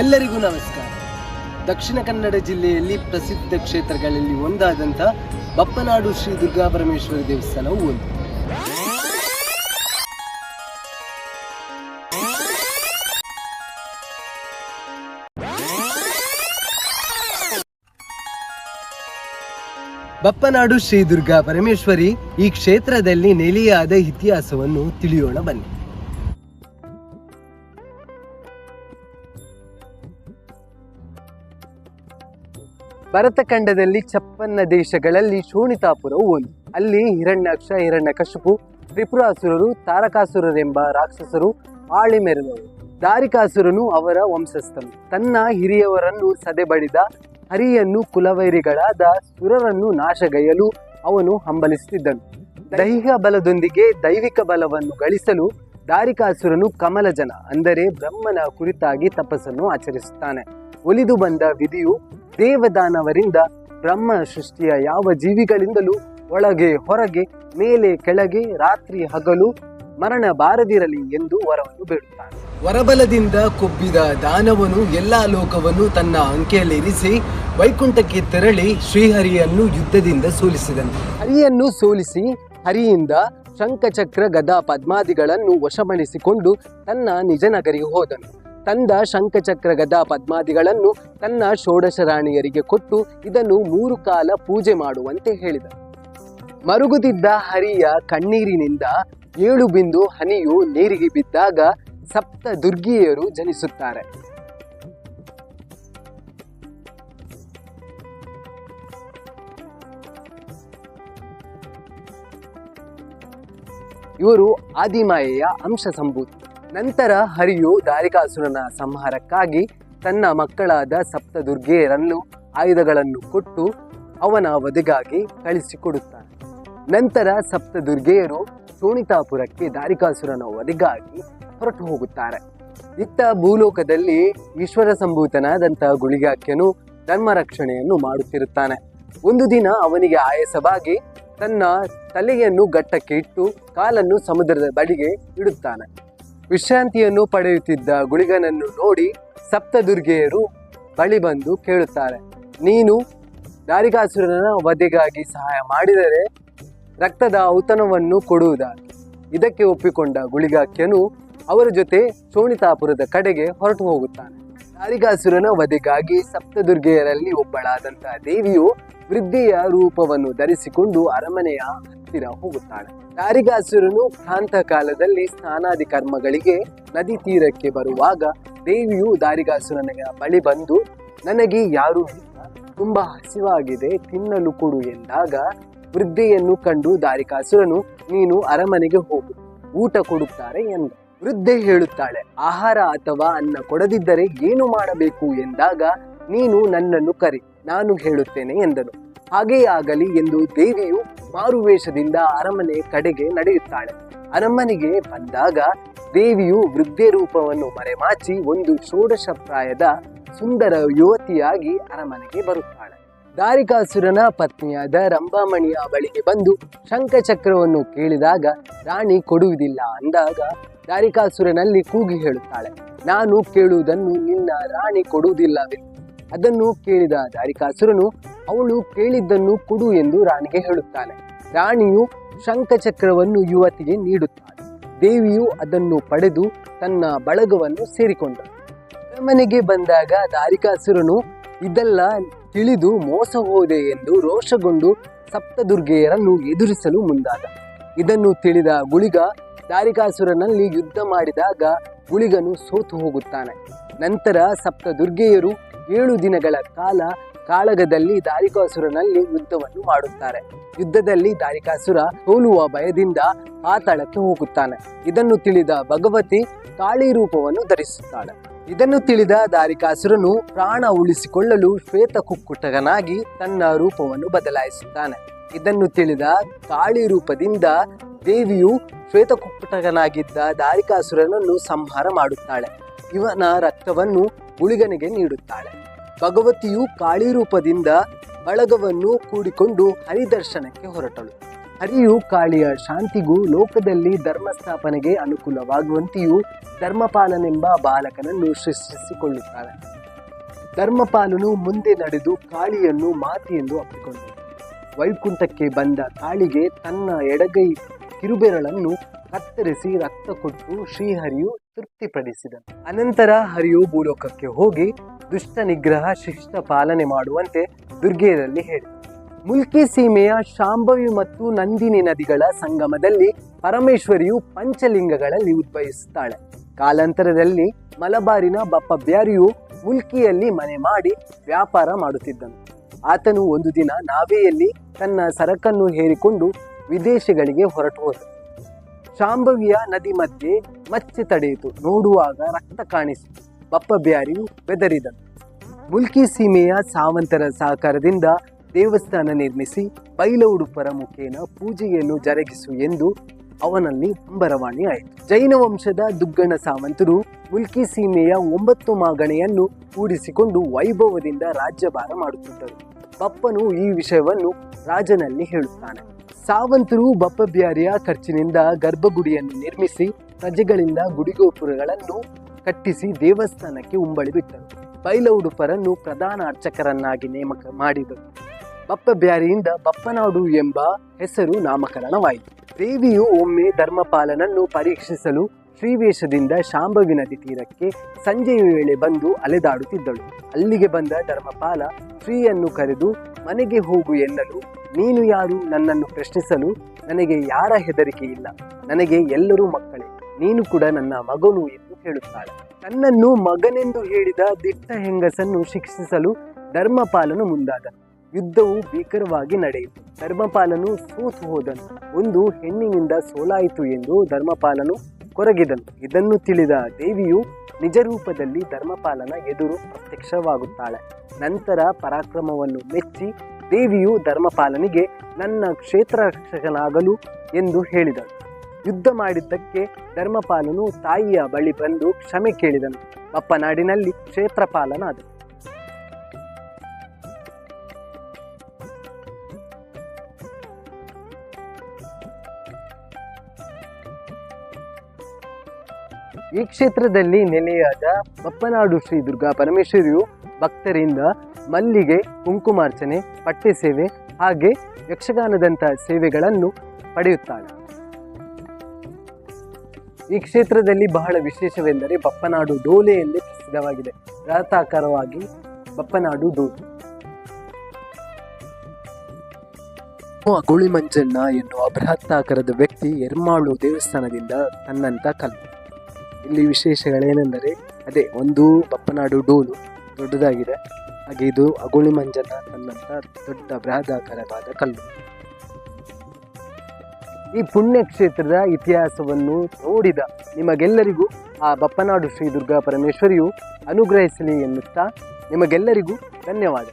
ಎಲ್ಲರಿಗೂ ನಮಸ್ಕಾರ. ದಕ್ಷಿಣ ಕನ್ನಡ ಜಿಲ್ಲೆಯಲ್ಲಿ ಪ್ರಸಿದ್ಧ ಕ್ಷೇತ್ರಗಳಲ್ಲಿ ಒಂದಾದಂಥ ಬಪ್ಪನಾಡು ಶ್ರೀ ದುರ್ಗಾ ಪರಮೇಶ್ವರಿ ದೇವಸ್ಥಾನವು ಒಂದು. ಬಪ್ಪನಾಡು ಶ್ರೀ ದುರ್ಗಾ ಪರಮೇಶ್ವರಿ ಈ ಕ್ಷೇತ್ರದಲ್ಲಿ ನೆಲೆಯಾದ ಇತಿಹಾಸವನ್ನು ತಿಳಿಯೋಣ ಬನ್ನಿ. ಭರತಖಂಡದಲ್ಲಿ ಚಪ್ಪನ್ನ ದೇಶಗಳಲ್ಲಿ ಶೋಣಿತಾಪುರವು ಒಂದು. ಅಲ್ಲಿ ಹಿರಣ್ಯಾಕ್ಷ ಹಿರಣ್ಯಕಶಪು ತ್ರಿಪುರಾಸುರರು, ತಾರಕಾಸುರರೆಂಬ ರಾಕ್ಷಸರು ಆಳಿ ಮೆರೆದವರು. ದಾರಿಕಾಸುರನು ಅವರ ವಂಶಸ್ಥನು. ತನ್ನ ಹಿರಿಯವರನ್ನು ಸದೆಬಡಿದ ಹರಿಯನ್ನು ಕುಲವೈರಿಗಳಾದ ಸುರರನ್ನು ನಾಶಗೈಯಲು ಅವನು ಹಂಬಲಿಸುತ್ತಿದ್ದನು. ದೈಹಿಕ ಬಲದೊಂದಿಗೆ ದೈವಿಕ ಬಲವನ್ನು ಗಳಿಸಲು ದಾರಿಕಾಸುರನು ಕಮಲಜನ, ಅಂದರೆ ಬ್ರಹ್ಮನ ಕುರಿತಾಗಿ ತಪಸ್ಸನ್ನು ಆಚರಿಸುತ್ತಾನೆ. ಒಲಿದು ಬಂದ ವಿಧಿಯು ದೇವದಾನವರಿಂದ ಬ್ರಹ್ಮ ಸೃಷ್ಟಿಯ ಯಾವ ಜೀವಿಗಳಿಂದಲೂ ಒಳಗೆ ಹೊರಗೆ ಮೇಲೆ ಕೆಳಗೆ ರಾತ್ರಿ ಹಗಲು ಮರಣ ಬಾರದಿರಲಿ ಎಂದು ವರವನ್ನು ಬೇಡುತ್ತಾನೆ. ವರಬಲದಿಂದ ಕೊಬ್ಬಿದ ದಾನವನು ಎಲ್ಲಾ ಲೋಕವನ್ನು ತನ್ನ ಅಂಕೆಯಲ್ಲಿರಿಸಿ ವೈಕುಂಠಕ್ಕೆ ತೆರಳಿ ಶ್ರೀಹರಿಯನ್ನು ಯುದ್ಧದಿಂದ ಸೋಲಿಸಿದನು. ಹರಿಯನ್ನು ಸೋಲಿಸಿ ಹರಿಯಿಂದ ಶಂಖಚಕ್ರ ಗದಾ ಪದ್ಮಾದಿಗಳನ್ನು ವಶಮಣಿಸಿಕೊಂಡು ತನ್ನ ನಿಜ ನಗರಿಗೆ ಹೋದನು. ತಂದ ಶಂಖಚಕ್ರ ಗದ ಪದ್ಮಾದಿಗಳನ್ನು ತನ್ನ ಷೋಡಶ ರಾಣಿಯರಿಗೆ ಕೊಟ್ಟು ಇದನ್ನು ಮೂರು ಕಾಲ ಪೂಜೆ ಮಾಡುವಂತೆ ಹೇಳಿದ. ಮರುಗುದಿದ್ದ ಹರಿಯ ಕಣ್ಣೀರಿನಿಂದ ಏಳು ಬಿಂದು ಹನಿಯು ನೀರಿಗೆ ಬಿದ್ದಾಗ ಸಪ್ತ ದುರ್ಗಿಯರು ಜನಿಸುತ್ತಾರೆ. ಇವರು ಆದಿಮಾಯೆಯ ಅಂಶ ಸಂಭೂತಿ. ನಂತರ ಹರಿಯು ದಾರಿಕಾಸುರನ ಸಂಹಾರಕ್ಕಾಗಿ ತನ್ನ ಮಕ್ಕಳಾದ ಸಪ್ತದುರ್ಗೆಯರನ್ನು ಆಯುಧಗಳನ್ನು ಕೊಟ್ಟು ಅವನ ವಧೆಗಾಗಿ ಕಳಿಸಿಕೊಡುತ್ತಾನೆ. ನಂತರ ಸಪ್ತದುರ್ಗೆಯರು ಸೋಣಿತಾಪುರಕ್ಕೆ ದಾರಿಕಾಸುರನ ವಧೆಗಾಗಿ ಹೊರಟು ಹೋಗುತ್ತಾರೆ. ಇತ್ತ ಭೂಲೋಕದಲ್ಲಿ ಈಶ್ವರ ಸಂಭೂತನಾದಂತಹ ಗುಳಿಗಾಕ್ಯನು ಧರ್ಮ ರಕ್ಷಣೆಯನ್ನು ಮಾಡುತ್ತಿರುತ್ತಾನೆ. ಒಂದು ದಿನ ಅವನಿಗೆ ಆಯಾಸವಾಗಿ ತನ್ನ ತಲೆಯನ್ನು ಗಟ್ಟಕ್ಕೆ ಇಟ್ಟು ಕಾಲನ್ನು ಸಮುದ್ರದ ಬಳಿಗೆ ಇಡುತ್ತಾನೆ. ವಿಶ್ರಾಂತಿಯನ್ನು ಪಡೆಯುತ್ತಿದ್ದ ಗುಳಿಗನನ್ನು ನೋಡಿ ಸಪ್ತದುರ್ಗೆಯರು ಬಳಿ ಬಂದು ಕೇಳುತ್ತಾರೆ, ನೀನು ದಾರಿಕಾಸುರನ ವಧೆಗಾಗಿ ಸಹಾಯ ಮಾಡಿದರೆ ರಕ್ತದ ಔತಣವನ್ನು ಕೊಡುವುದಾಗಿ. ಇದಕ್ಕೆ ಒಪ್ಪಿಕೊಂಡ ಗುಳಿಗಾಕ್ಯನು ಅವರ ಜೊತೆ ಸೋಣಿತಾಪುರದ ಕಡೆಗೆ ಹೊರಟು ಹೋಗುತ್ತಾನೆ. ದಾರಿಕಾಸುರನ ವಧೆಗಾಗಿ ಸಪ್ತದುರ್ಗೆಯರಲ್ಲಿ ಒಬ್ಬಳಾದಂತಹ ದೇವಿಯು ವೃದ್ಧಿಯ ರೂಪವನ್ನು ಧರಿಸಿಕೊಂಡು ಅರಮನೆಯ ಹತ್ತಿರ ಹೋಗುತ್ತಾಳೆ. ಕಾರಿಗಾಸುರನು ಕ್ರಾಂತ ಕಾಲದಲ್ಲಿ ಸ್ನಾನಾದಿ ಕರ್ಮಗಳಿಗೆ ನದಿ ತೀರಕ್ಕೆ ಬರುವಾಗ ದೇವಿಯು ದಾರಿಗಾಸುರನ ಬಳಿ ಬಂದು, ನನಗೆ ಯಾರು ಇಲ್ಲ, ತುಂಬಾ ಹಸಿವಾಗಿದೆ, ತಿನ್ನಲು ಕೊಡು ಎಂದಾಗ ವೃದ್ಧೆಯನ್ನು ಕಂಡು ದಾರಿಕಾಸುರನು ನೀನು ಅರಮನೆಗೆ ಹೋಗು, ಊಟ ಕೊಡುತ್ತಾರೆ ಎಂದ. ವೃದ್ಧೆ ಹೇಳುತ್ತಾಳೆ, ಆಹಾರ ಅಥವಾ ಅನ್ನ ಕೊಡದಿದ್ದರೆ ಏನು ಮಾಡಬೇಕು? ಎಂದಾಗ, ನೀನು ನನ್ನನ್ನು ಕರಿ, ನಾನು ಹೇಳುತ್ತೇನೆ, ಎಂದನು. ಹಾಗೇ ಆಗಲಿ ಎಂದು ದೇವಿಯು ಮಾರುವೇಷದಿಂದ ಅರಮನೆ ಕಡೆಗೆ ನಡೆಯುತ್ತಾಳೆ. ಅರಮನೆಗೆ ಬಂದಾಗ, ದೇವಿಯು ವೃದ್ಧೆ ರೂಪವನ್ನು ಮರೆಮಾಚಿ ಒಂದು ಷೋಡಶ ಪ್ರಾಯದ ಸುಂದರ ಯುವತಿಯಾಗಿ ಅರಮನೆಗೆ ಬರುತ್ತಾಳೆ. ದಾರಿಕಾಸುರನ ಪತ್ನಿಯಾದ ರಂಭಾಮಣಿಯ ಬಳಿಗೆ ಬಂದು ಶಂಖಚಕ್ರವನ್ನು ಕೇಳಿದಾಗ, ರಾಣಿ ಕೊಡುವುದಿಲ್ಲ ಅಂದಾಗ ದಾರಿಕಾಸುರನಲ್ಲಿ ಕೂಗಿ ಹೇಳುತ್ತಾಳೆ, ನಾನು ಕೇಳುವುದನ್ನು ನಿನ್ನ ರಾಣಿ ಕೊಡುವುದಿಲ್ಲವೇ? ಅದನ್ನು ಕೇಳಿದ ದಾರಿಕಾಸುರನು ಅವಳು ಕೇಳಿದ್ದನ್ನು ಕೊಡು ಎಂದು ರಾಣಿಗೆ ಹೇಳುತ್ತಾನೆ. ರಾಣಿಯು ಶಂಖಚಕ್ರವನ್ನು ಯುವತಿಗೆ ನೀಡುತ್ತಾಳೆ ದೇವಿಯು ಅದನ್ನು ಪಡೆದು ತನ್ನ ಬಳಗವನ್ನು ಸೇರಿಕೊಂಡಳು. ಮನೆಗೆ ಬಂದಾಗ ದಾರಿಕಾಸುರನು ಇದೆಲ್ಲ ತಿಳಿದು ಮೋಸ ಹೋದೆ ಎಂದು ರೋಷಗೊಂಡು ಸಪ್ತದುರ್ಗೆಯರನ್ನು ಎದುರಿಸಲು ಮುಂದಾದ. ಇದನ್ನು ತಿಳಿದ ಗುಳಿಗ ದಾರಿಕಾಸುರನಲ್ಲಿ ಯುದ್ಧ ಮಾಡಿದಾಗ ಗುಳಿಗನು ಸೋತು ಹೋಗುತ್ತಾನೆ. ನಂತರ ಸಪ್ತದುರ್ಗೆಯರು ಏಳು ದಿನಗಳ ಕಾಲ ಕಾಳಗದಲ್ಲಿ ದಾರಿಕಾಸುರನಲ್ಲಿ ಯುದ್ಧವನ್ನು ಮಾಡುತ್ತಾರೆ. ಯುದ್ಧದಲ್ಲಿ ದಾರಿಕಾಸುರ ಸೋಲುವ ಭಯದಿಂದ ಪಾತಾಳಕ್ಕೆ ಹೋಗುತ್ತಾನೆ. ಇದನ್ನು ತಿಳಿದ ಭಗವತಿ ಕಾಳಿ ರೂಪವನ್ನು ಧರಿಸುತ್ತಾಳೆ ಇದನ್ನು ತಿಳಿದ ದಾರಿಕಾಸುರನು ಪ್ರಾಣ ಉಳಿಸಿಕೊಳ್ಳಲು ಶ್ವೇತ ಕುಕ್ಕುಟಗನಾಗಿ ತನ್ನ ರೂಪವನ್ನು ಬದಲಾಯಿಸುತ್ತಾನೆ. ಇದನ್ನು ತಿಳಿದ ಕಾಳಿ ರೂಪದಿಂದ ದೇವಿಯು ಶ್ವೇತಕುಪ್ಪಟಗನಾಗಿದ್ದ ದಾರಿಕಾಸುರನನ್ನು ಸಂಹಾರ ಮಾಡುತ್ತಾಳೆ. ಇವನ ರಕ್ತವನ್ನು ಉಳಿಗನಿಗೆ ನೀಡುತ್ತಾಳೆ. ಭಗವತಿಯು ಕಾಳಿ ರೂಪದಿಂದ ಬಳಗವನ್ನು ಕೂಡಿಕೊಂಡು ಹರಿದರ್ಶನಕ್ಕೆ ಹೊರಟಳು. ಹರಿಯು ಕಾಳಿಯ ಶಾಂತಿಗೂ ಲೋಕದಲ್ಲಿ ಧರ್ಮ ಸ್ಥಾಪನೆಗೆ ಅನುಕೂಲವಾಗುವಂತೆಯೂ ಧರ್ಮಪಾಲನೆಂಬ ಬಾಲಕನನ್ನು ಸೃಷ್ಟಿಸಿಕೊಳ್ಳುತ್ತಾಳೆ. ಧರ್ಮಪಾಲನು ಮುಂದೆ ನಡೆದು ಕಾಳಿಯನ್ನು ಮಾತೆಯೆಂದು ಅಪ್ಪಿಕೊಂಡನು. ವೈಕುಂಠಕ್ಕೆ ಬಂದ ಕಾಳಿಗೆ ತನ್ನ ಎಡಗೈ ಕಿರುಬೆರಳನ್ನು ಕತ್ತರಿಸಿ ರಕ್ತ ಕೊಟ್ಟು ಶ್ರೀಹರಿಯು ತೃಪ್ತಿಪಡಿಸಿದನು. ಅನಂತರ ಹರಿಯು ಭೂಲೋಕಕ್ಕೆ ಹೋಗಿ ದುಷ್ಟ ನಿಗ್ರಹ, ಶಿಷ್ಟ ಪಾಲನೆ ಮಾಡುವಂತೆ ದುರ್ಗೆಯರಲ್ಲಿ ಹೇಳಿದ ಮುಲ್ಕಿ ಸೀಮೆಯ ಶಾಂಭವಿ ಮತ್ತು ನಂದಿನಿ ನದಿಗಳ ಸಂಗಮದಲ್ಲಿ ಪರಮೇಶ್ವರಿಯು ಪಂಚಲಿಂಗಗಳಲ್ಲಿ ಉದ್ಭವಿಸುತ್ತಾಳೆ. ಕಾಲಾಂತರದಲ್ಲಿ ಮಲಬಾರಿನ ಬಪ್ಪ ಬ್ಯಾರಿಯು ಮುಲ್ಕಿಯಲ್ಲಿ ಮನೆ ಮಾಡಿ ವ್ಯಾಪಾರ ಮಾಡುತ್ತಿದ್ದನು. ಆತನು ಒಂದು ದಿನ ನಾವೆಯಲ್ಲಿ ತನ್ನ ಸರಕನ್ನು ಹೇರಿಕೊಂಡು ವಿದೇಶಗಳಿಗೆ ಹೊರಟು ಹೋದ ಶಾಂಭವಿಯ ನದಿ ಮಧ್ಯೆ ಮಚ್ಚೆ ತಡೆಯಿತು. ನೋಡುವಾಗ ರಕ್ತ ಕಾಣಿಸಿತು. ಬಪ್ಪ ಬ್ಯಾರಿಯು ಬೆದರಿದನು. ಮುಲ್ಕಿ ಸೀಮೆಯ ಸಾವಂತರ ಸಹಕಾರದಿಂದ ದೇವಸ್ಥಾನ ನಿರ್ಮಿಸಿ ಬೈಲ ಉಡುಪರ ಮುಖೇನ ಪೂಜೆಯನ್ನು ಜರುಗಿಸು ಎಂದು ಅವನಲ್ಲಿ ಅಂಬರವಾಣಿ ಆಯಿತು. ಜೈನ ವಂಶದ ದುಗ್ಗಣ ಸಾವಂತರು ಮುಲ್ಕಿ ಸೀಮೆಯ ಒಂಬತ್ತು ಮಾಗಣೆಯನ್ನು ಕೂಡಿಸಿಕೊಂಡು ವೈಭವದಿಂದ ರಾಜ್ಯಭಾರ ಮಾಡುತ್ತಿದ್ದರು. ಬಪ್ಪನು ಈ ವಿಷಯವನ್ನು ರಾಜನಲ್ಲಿ ಹೇಳುತ್ತಾನೆ. ಸಾವಂತರು ಬಪ್ಪ ಬ್ಯಾರಿಯ ಖರ್ಚಿನಿಂದ ಗರ್ಭಗುಡಿಯನ್ನು ನಿರ್ಮಿಸಿ ಪ್ರಜೆಗಳಿಂದ ಗುಡಿಗೋಪುರಗಳನ್ನು ಕಟ್ಟಿಸಿ ದೇವಸ್ಥಾನಕ್ಕೆ ಉಂಬಳಿ ಬಿಟ್ಟರು ಬೈಲ ಪ್ರಧಾನ ಅರ್ಚಕರನ್ನಾಗಿ ನೇಮಕ ಮಾಡಿದರು. ಬಪ್ಪ ಬ್ಯಾರಿಯಿಂದ ಬಪ್ಪನಾಡು ಎಂಬ ಹೆಸರು ನಾಮಕರಣವಾಯಿತು. ದೇವಿಯು ಒಮ್ಮೆ ಧರ್ಮಪಾಲನನ್ನು ಪರೀಕ್ಷಿಸಲು ಶ್ರೀವೇಷದಿಂದ ಶಾಂಭವಿ ನದಿ ತೀರಕ್ಕೆ ಸಂಜೆಯ ವೇಳೆ ಬಂದು ಅಲೆದಾಡುತ್ತಿದ್ದಳು. ಅಲ್ಲಿಗೆ ಬಂದ ಧರ್ಮಪಾಲ ಶ್ರೀಯನ್ನು ಕರೆದು, ಮನೆಗೆ ಹೋಗು ಎನ್ನಲು, ನೀನು ಯಾರು ನನ್ನನ್ನು ಪ್ರಶ್ನಿಸಲು ನನಗೆ ಯಾರ ಹೆದರಿಕೆ ಇಲ್ಲ. ನನಗೆ ಎಲ್ಲರೂ ಮಕ್ಕಳೇ. ನೀನು ಕೂಡ ನನ್ನ ಮಗನು ಎಂದು ಹೇಳುತ್ತಾಳೆ. ತನ್ನನ್ನು ಮಗನೆಂದು ಹೇಳಿದ ದಿಟ್ಟ ಹೆಂಗಸನ್ನು ಶಿಕ್ಷಿಸಲು ಧರ್ಮಪಾಲನು ಮುಂದಾದ. ಯುದ್ಧವು ಭೀಕರವಾಗಿ ನಡೆಯಿತು. ಧರ್ಮಪಾಲನು ಸೋತು ಹೋದನು. ಒಂದು ಹೆಣ್ಣಿನಿಂದ ಸೋಲಾಯಿತು ಎಂದು ಧರ್ಮಪಾಲನು ಕೊರಗಿದನು. ಇದನ್ನು ತಿಳಿದ ದೇವಿಯು ನಿಜ ರೂಪದಲ್ಲಿ ಧರ್ಮಪಾಲನ ಎದುರು ಪ್ರತ್ಯಕ್ಷವಾಗುತ್ತಾಳೆ. ನಂತರ ಪರಾಕ್ರಮವನ್ನು ಮೆಚ್ಚಿ ದೇವಿಯು ಧರ್ಮಪಾಲನಿಗೆ, ನನ್ನ ಕ್ಷೇತ್ರ ರಕ್ಷಕನಾಗಲು ಎಂದು ಹೇಳಿದಳು. ಯುದ್ಧ ಮಾಡಿದ್ದಕ್ಕೆ ಧರ್ಮಪಾಲನು ತಾಯಿಯ ಬಳಿ ಬಂದು ಕ್ಷಮೆ ಕೇಳಿದನು. ಅಪ್ಪನಾಡಿನಲ್ಲಿ ಕ್ಷೇತ್ರಪಾಲನಾದ ಈ ಕ್ಷೇತ್ರದಲ್ಲಿ ನೆಲೆಯಾದ ಬಪ್ಪನಾಡು ಶ್ರೀ ದುರ್ಗಾ ಪರಮೇಶ್ವರಿಯು ಭಕ್ತರಿಂದ ಮಲ್ಲಿಗೆ, ಕುಂಕುಮಾರ್ಚನೆ, ಪಟ್ಟೆ ಸೇವೆ ಹಾಗೆ ಯಕ್ಷಗಾನದಂತಹ ಸೇವೆಗಳನ್ನು ಪಡೆಯುತ್ತಾಳೆ. ಈ ಕ್ಷೇತ್ರದಲ್ಲಿ ಬಹಳ ವಿಶೇಷವೆಂದರೆ ಬಪ್ಪನಾಡು ಡೋಲೆಯಲ್ಲಿ ಪ್ರಸಿದ್ಧವಾಗಿದೆ. ರಥಾಕಾರವಾಗಿ ಬಪ್ಪನಾಡು ಡೋಲೆ. ಅಗುಳಿಮಂಜಣ್ಣ ಎನ್ನುವ ಬೃಹತ್ತಾಕಾರದ ವ್ಯಕ್ತಿ ಎರ್ಮಾಳು ದೇವಸ್ಥಾನದಿಂದ ತನ್ನಂತ ಕಲ್ಲು ಇಲ್ಲಿ ವಿಶೇಷಗಳೇನೆಂದರೆ, ಅದೇ ಒಂದು ಬಪ್ಪನಾಡು ಡೋಲು ದೊಡ್ಡದಾಗಿದೆ. ಹಾಗೆ ಇದು ಅಗೋಳಿ ಮಂಜನ ಕಲ್ಲಂತ ದೊಡ್ಡ ಬೃಹದಾಕಾರವಾದ ಕಲ್ಲು. ಈ ಪುಣ್ಯಕ್ಷೇತ್ರದ ಇತಿಹಾಸವನ್ನು ನೋಡಿದ ನಿಮಗೆಲ್ಲರಿಗೂ ಆ ಬಪ್ಪನಾಡು ಶ್ರೀ ದುರ್ಗಾ ಪರಮೇಶ್ವರಿಯು ಅನುಗ್ರಹಿಸಲಿ ಎನ್ನುತ್ತಾ ನಿಮಗೆಲ್ಲರಿಗೂ ಧನ್ಯವಾದ.